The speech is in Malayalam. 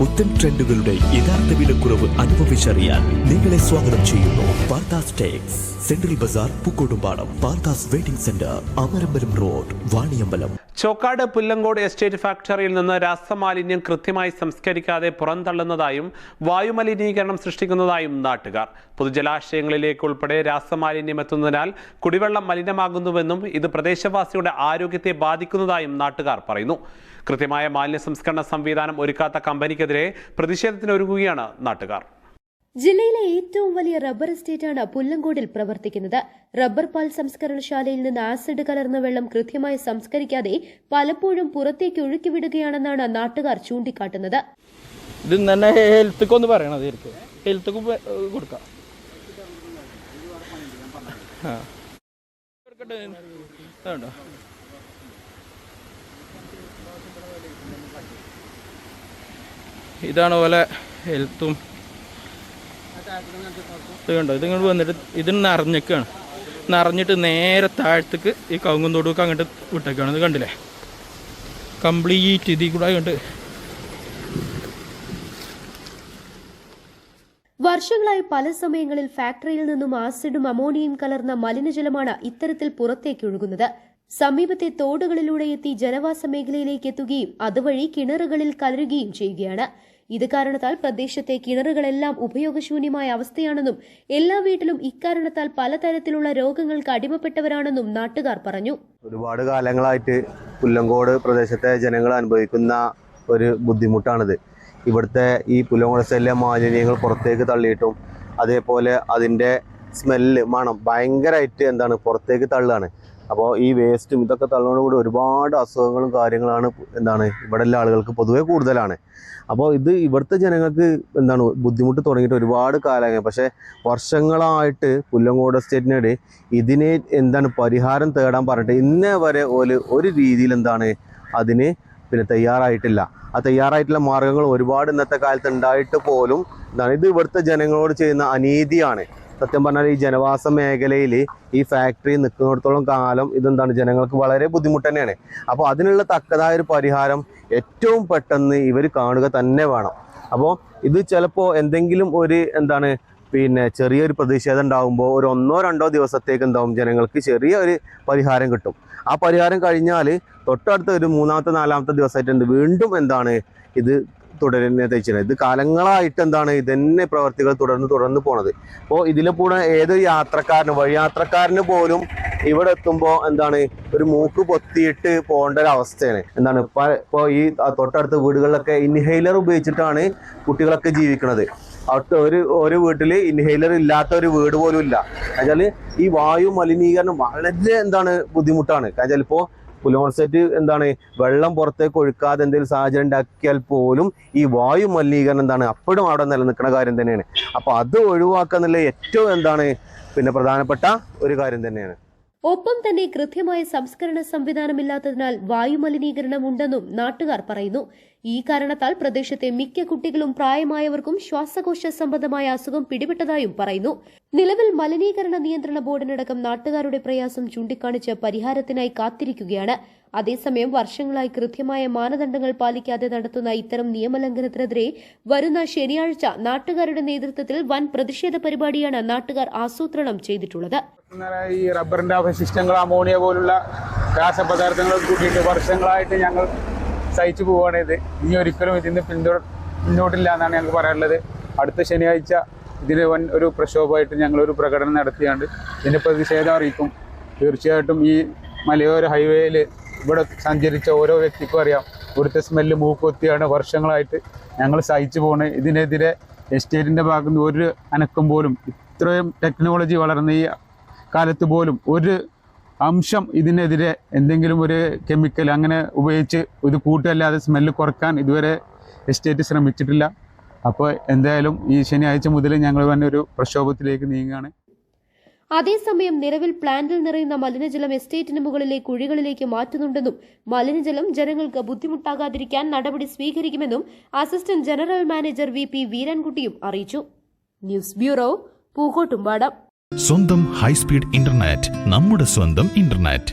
പുത്തൻ ട്രെൻഡുകളുടെ യഥാർത്ഥ വിലക്കുറവ് അനുഭവിച്ചറിയാൻ നിങ്ങളെ സ്വാഗതം ചെയ്യുന്നു Parthas tex. Central Bazar Pookkottumpadam Parthas waiting centre Amarambalam road Vaniyambalam. Chokkad Pullangode estate ഫാക്ടറിയിൽ നിന്ന് രാസമാലിന്യം കൃത്യമായി സംസ്കരിക്കാതെ പുറന്തള്ളുന്നതായും വായുമലിനീകരണം സൃഷ്ടിക്കുന്നതായും നാട്ടുകാർ. പൊതുജലാശയങ്ങളിലേക്ക് ഉൾപ്പെടെ രാസമാലിന്യം എത്തുന്നതിനാൽ കുടിവെള്ളം മലിനമാകുന്നുവെന്നും ഇത് പ്രദേശവാസിയുടെ ആരോഗ്യത്തെ ബാധിക്കുന്നതായും നാട്ടുകാർ പറയുന്നു. കൃത്യമായ മാലിന്യ സംസ്കരണ സംവിധാനം ഒരുക്കാത്ത കമ്പനിക്കെതിരെ പ്രതിഷേധത്തിനൊരുങ്ങുകയാണ് നാട്ടുകാർ. ജില്ലയിലെ ഏറ്റവും വലിയ റബ്ബർ എസ്റ്റേറ്റാണ് പുല്ലങ്കോടിൽ പ്രവർത്തിക്കുന്നത്. റബ്ബർ പാൽ സംസ്കരണശാലയിൽ നിന്ന് ആസിഡ് കലർന്ന വെള്ളം കൃത്യമായി സംസ്കരിക്കാതെ പലപ്പോഴും പുറത്തേക്ക് ഒഴുക്കി വിടുകയാണെന്നാണ് നാട്ടുകാർ ചൂണ്ടിക്കാട്ടുന്നത്? ഇതാണ് പോലെ ഹെൽത്തും ഇത് കണ്ടോ ഇതിങ്ങോട്ട് വന്നിട്ട് ഇത് നിറഞ്ഞേക്കാണ്. നിറഞ്ഞിട്ട് നേരെ താഴത്തേക്ക് ഈ കവുങ്ങും തൊടുക്ക് അങ്ങോട്ട് വിട്ടേക്കാണ്. ഇത് കണ്ടില്ലേ? കംപ്ലീറ്റ് ഇതിൽ കൂടെ കണ്ട് വർഷങ്ങളായി പല സമയങ്ങളിൽ ഫാക്ടറിയിൽ നിന്നും ആസിഡും അമോണിയയും കലർന്ന മലിനജലമാണ് ഇത്തരത്തിൽ പുറത്തേക്ക് ഒഴുകുന്നത്. സമീപത്തെ തോടുകളിലൂടെ എത്തി ജനവാസ മേഖലയിലേക്ക് എത്തുകയും അതുവഴി കിണറുകളിൽ കലരുകയും ചെയ്യുകയാണ്. ഇത് കാരണത്താൽ പ്രദേശത്തെ കിണറുകളെല്ലാം ഉപയോഗശൂന്യമായ അവസ്ഥയാണെന്നും എല്ലാ വീട്ടിലും ഇക്കാരണത്താൽ പലതരത്തിലുള്ള രോഗങ്ങൾക്ക് അടിമപ്പെട്ടവരാണെന്നും നാട്ടുകാർ പറഞ്ഞു. ഒരുപാട് കാലങ്ങളായിട്ട് പുല്ലങ്കോട് പ്രദേശത്തെ ജനങ്ങൾ അനുഭവിക്കുന്ന ഒരു ബുദ്ധിമുട്ടാണിത്. ഇവിടുത്തെ ഈ പുല്ലങ്കോട് സ്ഥലിലെ മാലിന്യങ്ങൾ പുറത്തേക്ക് തള്ളിയിട്ടും അതേപോലെ അതിന്റെ സ്മെല്ല് മണം ഭയങ്കരമായിട്ട് എന്താണ് പുറത്തേക്ക് തള്ളുകയാണ്. അപ്പോൾ ഈ വേസ്റ്റും ഇതൊക്കെ തള്ളുന്നതോടുകൂടി ഒരുപാട് അസുഖങ്ങളും കാര്യങ്ങളാണ് എന്താണ് ഇവിടെ ഉള്ള ആളുകൾക്ക് പൊതുവേ കൂടുതലാണ്. അപ്പോൾ ഇത് ഇവിടുത്തെ ജനങ്ങൾക്ക് എന്താണ് ബുദ്ധിമുട്ട് തുടങ്ങിയിട്ട് ഒരുപാട് കാലമായി. പക്ഷേ വർഷങ്ങളായിട്ട് പുല്ലങ്കോട് എസ്റ്റേറ്റിനോട് ഇതിനെ എന്താണ് പരിഹാരം തേടാൻ പറഞ്ഞിട്ട് ഇന്നേ വരെ ഒരു ഒരു രീതിയിൽ എന്താണ് അതിന് പിന്നെ തയ്യാറായിട്ടില്ല. ആ തയ്യാറായിട്ടുള്ള മാർഗങ്ങൾ ഒരുപാട് ഇന്നത്തെ കാലത്ത് ഉണ്ടായിട്ട് പോലും എന്താണ് ഇത് ഇവിടുത്തെ ജനങ്ങളോട് ചെയ്യുന്ന അനീതിയാണ്. സത്യം പറഞ്ഞാൽ ഈ ജനവാസ മേഖലയിൽ ഈ ഫാക്ടറി നിൽക്കുന്നിടത്തോളം കാലം ഇതെന്താണ്? ജനങ്ങൾക്ക് വളരെ ബുദ്ധിമുട്ട് തന്നെയാണ്. അപ്പോൾ അതിനുള്ള തക്കതായ ഒരു പരിഹാരം ഏറ്റവും പെട്ടെന്ന് ഇവർ കാണുക തന്നെ വേണം. അപ്പോൾ ഇത് ചിലപ്പോൾ എന്തെങ്കിലും ഒരു എന്താണ് പിന്നെ ചെറിയൊരു പ്രതിഷേധം ഉണ്ടാകുമ്പോൾ ഒരു ഒന്നോ രണ്ടോ ദിവസത്തേക്ക് എന്താവും? ജനങ്ങൾക്ക് ചെറിയ ഒരു പരിഹാരം കിട്ടും. ആ പരിഹാരം കഴിഞ്ഞാൽ തൊട്ടടുത്ത ഒരു മൂന്നാമത്തെ നാലാമത്തെ ദിവസമായിട്ട് വീണ്ടും എന്താണ് ഇത് തുടരുന്ന തെച്ചിന് ഇത് കാലങ്ങളായിട്ട് എന്താണ് ഇതന്നെ പ്രവർത്തികൾ തുടർന്ന് തുടർന്ന് പോണത്. അപ്പോൾ ഇതിലെ കൂടെ ഏതൊരു യാത്രക്കാരന് വഴിയാത്രക്കാരന് പോലും ഇവിടെ എത്തുമ്പോൾ എന്താണ് ഒരു മൂക്ക് പൊത്തിയിട്ട് പോകേണ്ട ഒരു അവസ്ഥയാണ്. എന്താണ് ഇപ്പോൾ ഈ തൊട്ടടുത്ത വീടുകളിലൊക്കെ ഇൻഹെയിലർ ഉപയോഗിച്ചിട്ടാണ് കുട്ടികളൊക്കെ ജീവിക്കുന്നത് അവിടുത്തെ ഒരു ഒരു വീട്ടിൽ ഇൻഹെയിലർ ഇല്ലാത്ത ഒരു വീട് പോലും ഇല്ല. എന്നുവെച്ചാൽ ഈ വായു മലിനീകരണം വളരെ എന്താണ് ബുദ്ധിമുട്ടാണ്. കാരണം ഇപ്പോൾ പുലോൺസെറ്റ് എന്താണ്? വെള്ളം പുറത്തേക്ക് ഒഴുക്കാതെ എന്തെങ്കിലും സാഹചര്യം ഉണ്ടാക്കിയാൽ പോലും ഈ വായു മലിനീകരണം എന്താണ്? അപ്പോഴും അവിടെ നിലനിൽക്കുന്ന കാര്യം തന്നെയാണ്. അപ്പോൾ അത് ഒഴിവാക്കുക ഏറ്റവും എന്താണ്? പിന്നെ പ്രധാനപ്പെട്ട ഒരു കാര്യം തന്നെയാണ്. ഒപ്പം തന്നെ കൃത്യമായ സംസ്കരണ സംവിധാനമില്ലാത്തതിനാൽ വായുമലിനീകരണം ഉണ്ടെന്നും നാട്ടുകാർ പറയുന്നു. ഈ കാരണത്താൽ പ്രദേശത്തെ മിക്ക കുട്ടികളും പ്രായമായവർക്കും ശ്വാസകോശ സംബന്ധമായ അസുഖം പിടിപെട്ടതായും പറയുന്നു. നിലവിൽ മലിനീകരണ നിയന്ത്രണ ബോർഡിനടക്കം നാട്ടുകാരുടെ പ്രയാസം ചൂണ്ടിക്കാണിച്ച് പരിഹാരത്തിനായി കാത്തിരിക്കുകയാണ്. അതേസമയം വർഷങ്ങളായി കൃത്യമായ മാനദണ്ഡങ്ങൾ പാലിക്കാതെ നടത്തുന്ന ഇത്തരം നിയമലംഘനത്തിനെതിരെ വരുന്ന ശനിയാഴ്ച നാട്ടുകാരുടെ നേതൃത്വത്തിൽ വൻ പ്രതിഷേധ പരിപാടിയാണ് നാട്ടുകാർ ആസൂത്രണം ചെയ്തിട്ടുള്ളത്. ഈ റബ്ബറിന്റെ അവശിഷ്ടങ്ങൾ അമോണിയ പോലുള്ള രാസപദാർത്ഥങ്ങൾ കൂട്ടിയിട്ട് വർഷങ്ങളായിട്ട് ഞങ്ങൾ സഹിച്ചു പോവുകയാണ് ഇത്. ഇനി ഒരിക്കലും ഇതിന് പിന്തുട മുന്നോട്ടില്ല എന്നാണ് ഞങ്ങൾക്ക് പറയാനുള്ളത്. അടുത്ത ശനിയാഴ്ച ഇതിന് വൻ ഒരു പ്രക്ഷോഭമായിട്ട് ഞങ്ങളൊരു പ്രകടനം നടത്തിയാണ്ട് ഇതിന് പ്രതിഷേധം അറിയിക്കും. തീർച്ചയായിട്ടും ഈ മലയോര ഹൈവേയിൽ ഇവിടെ സഞ്ചരിച്ച ഓരോ വ്യക്തിക്കും അറിയാം. ഇവിടുത്തെ സ്മെല്ല് മൂക്കൊത്തിയാണ് വർഷങ്ങളായിട്ട് ഞങ്ങൾ സഹിച്ചു പോകുന്നത് ഇതിനെതിരെ എസ്റ്റേറ്റിന്റെ ഭാഗത്ത് നിന്ന് ഒരു അനക്കം പോലും ഇത്രയും ടെക്നോളജി വളർന്ന ഈ കാലത്ത് പോലും ഒരു അംശം ഇതിനെതിരെ എന്തെങ്കിലും ഒരു കെമിക്കൽ അങ്ങനെ ഉപയോഗിച്ച് ഇത് കൂട്ടല്ലാതെ സ്മെല്ല് കുറയ്ക്കാൻ ഇതുവരെ എസ്റ്റേറ്റ് ശ്രമിച്ചിട്ടില്ല. അപ്പോൾ എന്തായാലും ഈ ശനിയാഴ്ച മുതൽ ഞങ്ങൾ തന്നെ ഒരു പ്രക്ഷോഭത്തിലേക്ക് നീങ്ങുകയാണ്. അതേസമയം നിലവിൽ പ്ലാന്റിൽ നിറയുന്ന മലിനജലം എസ്റ്റേറ്റിന് മുകളിലെ കുഴികളിലേക്ക് മാറ്റുന്നുണ്ടെന്നും മലിനജലം ജനങ്ങൾക്ക് ബുദ്ധിമുട്ടാകാതിരിക്കാൻ നടപടി സ്വീകരിക്കുമെന്നും assistant general manager V P വീരൻകുട്ടിയും അറിയിച്ചു. News bureau Pookkottumpadam. സ്വന്തം ഹൈസ്പീഡ് ഇന്റർനെറ്റ് നമ്മുടെ സ്വന്തം ഇന്റർനെറ്റ്.